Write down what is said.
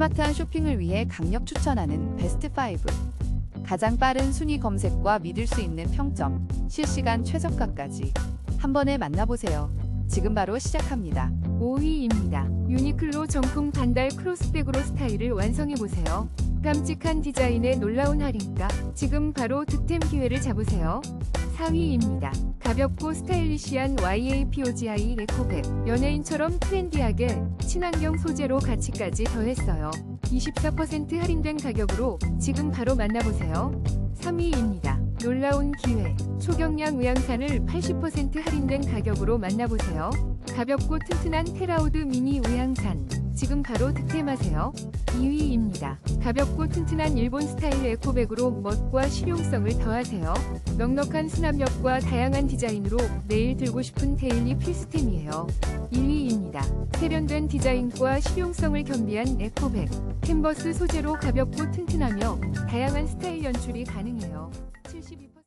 스마트한 쇼핑을 위해 강력 추천하는 베스트 5. 가장 빠른 순위 검색과 믿을 수 있는 평점, 실시간 최저가까지 한 번에 만나보세요. 지금 바로 시작합니다. 5위입니다. 유니클로 정품 반달 크로스백으로 스타일을 완성해보세요. 깜찍한 디자인에 놀라운 할인가? 지금 바로 득템 기회를 잡으세요. 4위입니다. 가볍고 스타일리시한 YAPOGI 에코백. 연예인처럼 트렌디하게 친환경 소재로 가치까지 더했어요. 24% 할인된 가격으로 지금 바로 만나보세요. 3위입니다. 놀라운 기회. 초경량 우양산을 80% 할인된 가격으로 만나보세요. 가볍고 튼튼한 테라우드 미니 우양산. 지금 바로 득템하세요. 2위입니다. 가볍고 튼튼한 일본 스타일 에코백으로 멋과 실용성을 더하세요. 넉넉한 수납력과 다양한 디자인으로 매일 들고 싶은 데일리 필수템이에요. 1위입니다. 세련된 디자인과 실용성을 겸비한 에코백. 캔버스 소재로 가볍고 튼튼하며 다양한 스타일 연출이 가능해요. 72%